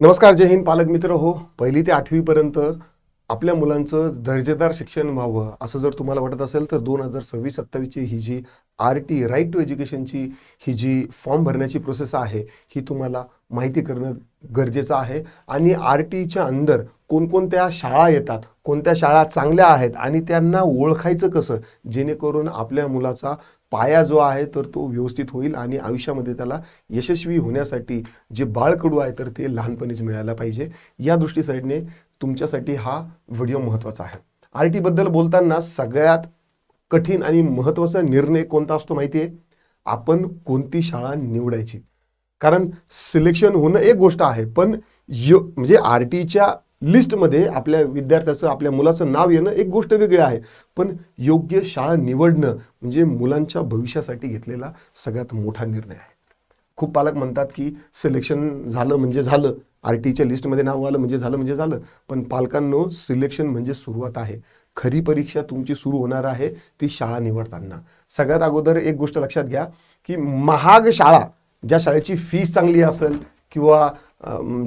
नमस्कार जय हिंद पालक मित्र हो. पहिली ते आठवीपर्यंत आपल्या मुलांचं दर्जेदार शिक्षण व्हावं असं जर तुम्हाला वाटत असेल तर दोन हजार सव्वीस सत्तावीसची ही जी आर टी राईट टू एज्युकेशनची ही जी फॉर्म भरण्याची प्रोसेस आहे ही तुम्हाला माहिती करणं गरजेचं आहे. आणि आर टीच्या अंदर कोणकोणत्या शाळा येतात कोणत्या शाळा चांगल्या आहेत आणि त्यांना ओळखायचं कसं जेणेकरून आपल्या मुलाचा पाया जो आहे तर तो व्यवस्थित होईल आणि आयुष्यामध्ये त्याला यशस्वी होण्यासाठी जे बाळकडू आहे तर ते लहानपणीच मिळायला पाहिजे. या दृष्टीसाठीने तुमच्यासाठी हा व्हिडिओ महत्त्वाचा आहे. आर टीबद्दल बोलताना सगळ्यात कठीण आणि महत्त्वाचा निर्णय कोणता असतो माहिती आहे आपण कोणती शाळा निवडायची? कारण सिलेक्शन होणं एक गोष्ट आहे पण यो म्हणजे आर टीच्या लिस्टमध्ये आपल्या विद्यार्थ्याचं आपल्या मुलाचं नाव येणं एक गोष्ट वेगळी आहे. पण योग्य शाळा निवडणं म्हणजे मुलांच्या भविष्यासाठी घेतलेला सगळ्यात मोठा निर्णय आहे. खूप पालक म्हणतात की सिलेक्शन झालं म्हणजे झालं. आर टीच्या लिस्टमध्ये नाव आलं म्हणजे झालं म्हणजे झालं. पण पालकांनो सिलेक्शन म्हणजे सुरुवात आहे. खरी परीक्षा तुमची सुरू होणार आहे ती शाळा निवडताना. सगळ्यात अगोदर एक गोष्ट लक्षात घ्या की महाग शाळा ज्या शाळेची फीस चांगली असेल किंवा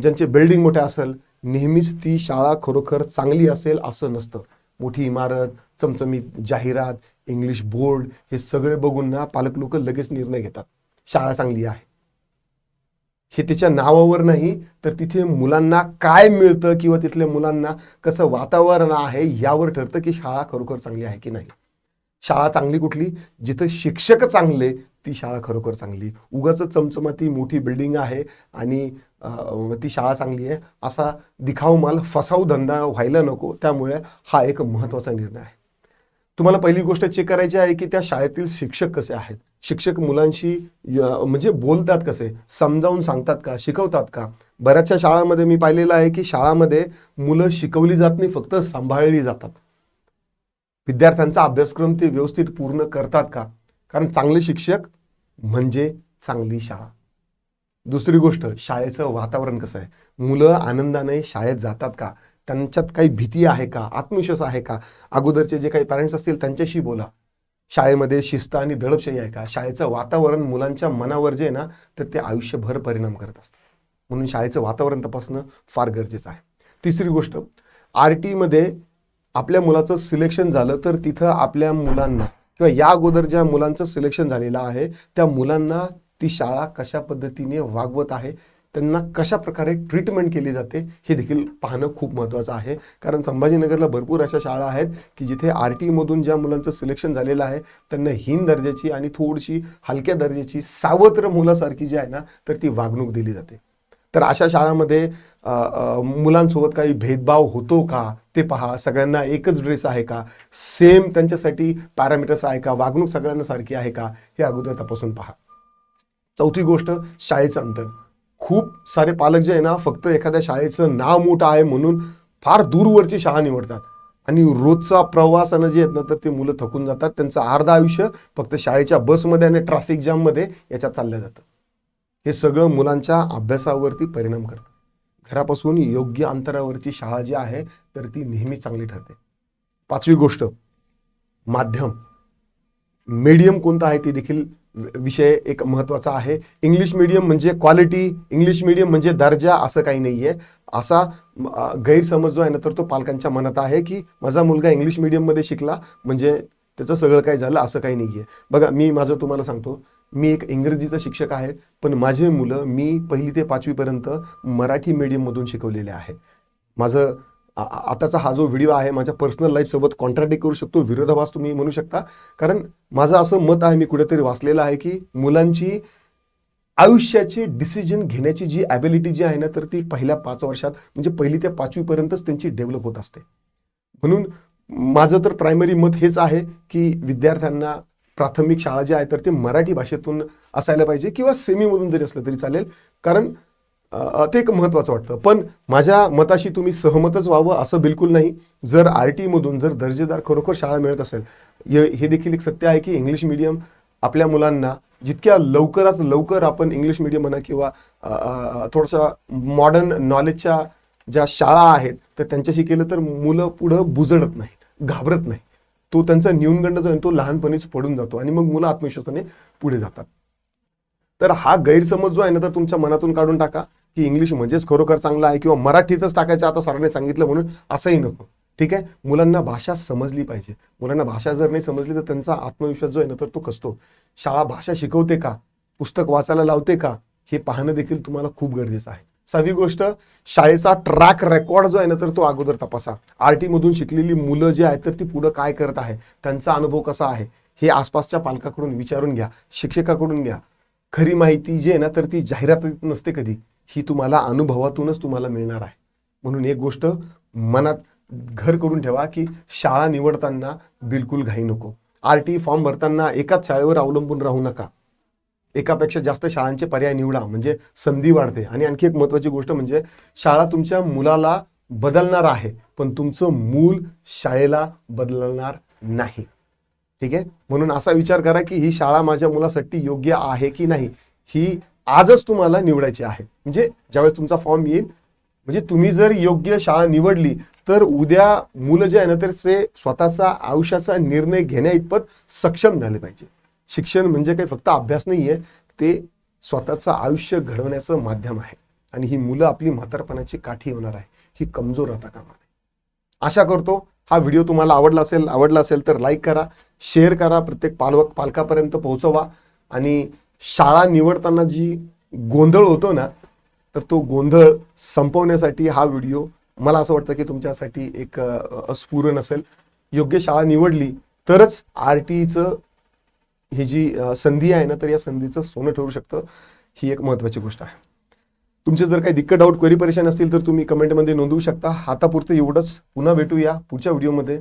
ज्यांचे बिल्डिंग मोठ्या असेल नेहमीच ती शाळा खरोखर चांगली असेल असं नसतं. मोठी इमारत चमचमीत जाहिरात इंग्लिश बोर्ड हे सगळे बघून ना पालक लोक लगेच निर्णय घेतात. शाळा चांगली आहे. हे तिच्या नावावर नाही तर तिथे मुलांना काय मिळतं किंवा तिथल्या मुलांना कसं वातावरण आहे यावर ठरतं की शाळा खरोखर चांगली आहे की नाही. शाळा चांगली कुठली? जिथं शिक्षक चांगले ती शाळा खरोखर चांगली. उगाच चमचमाती मोठी बिल्डिंग आहे आणि ती शाळा चांगली आहे. असा दिखाऊ माल फसाऊ धंदा व्हायला नको. त्यामुळे हा एक महत्त्वाचा निर्णय आहे. तुम्हाला पहिली गोष्ट चेक करायची आहे की त्या शाळेतील शिक्षक कसे आहेत? शिक्षक मुलांशी म्हणजे बोलतात कसे? समजावून सांगतात का? शिकवतात का? बऱ्याचशा शाळांमध्ये मी पाहिलेलं आहे की शाळामध्ये मुलं शिकवली जात नाही फक्त सांभाळली जातात. विद्यार्थ्यांचा अभ्यासक्रम ते व्यवस्थित पूर्ण करतात का? कारण चांगले शिक्षक म्हणजे चांगली शाळा. दुसरी गोष्ट शाळेचं वातावरण कसं आहे? मुलं आनंदाने शाळेत जातात का? त्यांच्यात काही भीती आहे का? आत्मविश्वास आहे का? अगोदरचे जे काही पॅरेंट्स असतील त्यांच्याशी बोला. शाळेमध्ये शिस्त आणि दडपशाही आहे का? शाळेचं वातावरण मुलांच्या मनावर जे आहे ना तर ते आयुष्यभर परिणाम करत असतं. म्हणून शाळेचं वातावरण तपासणं फार गरजेचं आहे. तिसरी गोष्ट आर टीमध्ये आपल्या मुलाचं सिलेक्शन झालं तर तिथं आपल्या मुलांना किंवा या अगोदर ज्या मुलांचं सिलेक्शन झालेलं आहे त्या मुलांना ती शाळा कशा पद्धतीने वागवत आहे त्यांना कशा प्रकारे ट्रीटमेंट केली जाते हे देखील पाहणं खूप महत्त्वाचं आहे. कारण संभाजीनगरला भरपूर अशा शाळा आहेत की जिथे आर टीमधून ज्या मुलांचं सिलेक्शन झालेलं आहे त्यांना हीन दर्जाची आणि थोडीशी हलक्या दर्जाची सावत्र मुलासारखी जी आहे ना तर ती वागणूक दिली जाते. तर अशा शाळांमध्ये मुलांसोबत काही भेदभाव होतो का? ते पहा. सगळ्यांना एकच ड्रेस आहे का? सेम त्यांच्यासाठी पॅरामीटर्स आहे का? वागणूक सगळ्यांना सारखी आहे का? हे अगोदर तपासून पहा. चौथी गोष्ट शाळेचं अंतर. खूप सारे पालक जे आहे ना फक्त एखाद्या शाळेचं नाव मोठं आहे म्हणून फार दूरवरची शाळा निवडतात. आणि रोजचा प्रवासानं जे आहेत ना तर ते मुलं थकून जातात. त्यांचं अर्ध आयुष्य फक्त शाळेच्या बसमध्ये आणि ट्रॅफिक जाममध्ये याच्यात चाललं जातं. हे सगळं मुलांच्या अभ्यासावरती परिणाम करतं. घरापासून योग्य अंतरावरची शाळा जी आहे तर ती नेहमी चांगली ठरते. पाचवी गोष्ट माध्यम. मीडियम कोणता आहे ते देखील विषय एक महत्त्वाचा आहे. इंग्लिश मीडियम म्हणजे क्वालिटी इंग्लिश मीडियम म्हणजे दर्जा असं काही नाही आहे असा गैरसमज जो आहे ना तर तो पालकांच्या मनात आहे की माझा मुलगा इंग्लिश मीडियममध्ये शिकला म्हणजे त्याचं सगळं काही झालं असं काही नाही आहे बघा मी माझं तुम्हाला सांगतो. मी एक इंग्रजीचा शिक्षक आहे पण माझे मुलं मी पहिली ते पाचवीपर्यंत मराठी मीडियममधून शिकवलेले आहे. माझं आ- आताचा हा जो व्हिडिओ आहे माझ्या पर्सनल लाईफसोबत कॉन्ट्रॅक्ट करू शकतो विरोधाभास तुम्ही म्हणू शकता. कारण माझं असं मत आहे मी कुठेतरी वाचलेलं आहे की मुलांची आयुष्याची डिसिजन घेण्याची जी ॲबिलिटी जी आहे ना तर ती पहिल्या पाच वर्षात म्हणजे पहिली ते पाचवीपर्यंतच त्यांची डेव्हलप होत असते. म्हणून माझं तर प्रायमरी मत हेच आहे की विद्यार्थ्यांना प्राथमिक शाळा जी आहे तर ते मराठी भाषेतून असायला पाहिजे किंवा सेमीमधून जरी असलं तरी चालेल. कारण ते एक महत्त्वाचं वाटतं. पण माझ्या मताशी तुम्ही सहमतच व्हावं असं बिलकुल नाही. जर आर टीमधून जर दर्जेदार खरोखर शाळा मिळत असेल हे हे देखील एक सत्य आहे की इंग्लिश मिडियम आपल्या मुलांना जितक्या लवकरात लवकर आपण इंग्लिश मिडियम म्हणा किंवा थोडंसं मॉडर्न नॉलेजच्या ज्या शाळा आहेत तर त्यांच्याशी केलं तर मुलं पुढं बुजडत नाहीत घाबरत नाही तो त्यांचा न्यूनगंड जो आहे तो लहानपणीच पडून जातो आणि मग मुलं आत्मविश्वासाने पुढे जातात. तर हा गैरसमज जो आहे ना तर तुमच्या मनातून काढून टाका की इंग्लिश म्हणजेच खरोखर चांगला आहे किंवा मराठीतच टाकायचं आता सरांनी सांगितलं म्हणून असंही नको. ठीक आहे? मुलांना भाषा समजली पाहिजे. मुलांना भाषा जर नाही समजली तर त्यांचा आत्मविश्वास जो आहे ना तर तो कसतो? शाळा भाषा शिकवते का? पुस्तक वाचायला लावते का? हे पाहणं देखील तुम्हाला खूप गरजेचं आहे. सहावी गोष्ट शाळेचा ट्रॅक रेकॉर्ड जो आहे ना तर तो अगोदर तपासा. आर टी मधून शिकलेली मुलं जी आहेत तर ती पुढं काय करत आहे त्यांचा अनुभव कसा आहे हे आसपासच्या पालकाकडून विचारून घ्या शिक्षकाकडून घ्या. खरी माहिती जी आहे ना तर ती जाहिरातीत नसते कधी. ही तुम्हाला अनुभवातूनच तुम्हाला मिळणार आहे. म्हणून एक गोष्ट मनात घर करून ठेवा की शाळा निवडताना बिलकुल घाई नको. आर टी फॉर्म भरताना एकाच शाळेवर अवलंबून राहू नका. एकापेक्षा जास्त शाळांचे पर्याय निवडा म्हणजे संधी वाढते. आणि आणखी एक महत्वाची गोष्ट म्हणजे शाळा तुमच्या मुलाला बदलणार आहे पण तुमचं मूल शाळेला बदलणार नाही. ठीक आहे? म्हणून असा विचार करा की ही शाळा माझ्या मुलासाठी योग्य आहे की नाही ही आजच तुम्हाला निवडायची आहे. म्हणजे ज्यावेळेस तुमचा फॉर्म येईल म्हणजे तुम्ही जर योग्य शाळा निवडली तर उद्या मुलं जे आहे ना तर ते स्वतःचा आयुष्याचा निर्णय घेण्या इतपत सक्षम झाले पाहिजे. शिक्षण म्हणजे काही फक्त अभ्यास नाही आहे ते स्वतःचं आयुष्य घडवण्याचं माध्यम आहे. आणि ही मुलं आपली म्हातारपणाची काठी होणार आहे ही कमजोर राहता कामा नये आशा करतो हा व्हिडिओ तुम्हाला आवडला असेल आवडला असेल तर लाईक करा शेअर करा प्रत्येक पालक पालकापर्यंत पोहोचवा. आणि शाळा निवडताना जी गोंधळ होतो ना तर तो गोंधळ संपवण्यासाठी हा व्हिडिओ मला असं वाटतं की तुमच्यासाठी एक स्फुरण असेल योग्य शाळा निवडली तरच आर टीचं ही जी संधी आहे ना तर या संधीचं सोनं ठरू शकतं ही एक महत्त्वाची गोष्ट आहे. तुमचे जर काही दिक्कत डाऊट क्वेरी परेशान असतील तर तुम्ही कमेंटमध्ये नोंदवू शकता. हातापुरते एवढंच. पुन्हा भेटूया पुढच्या व्हिडिओमध्ये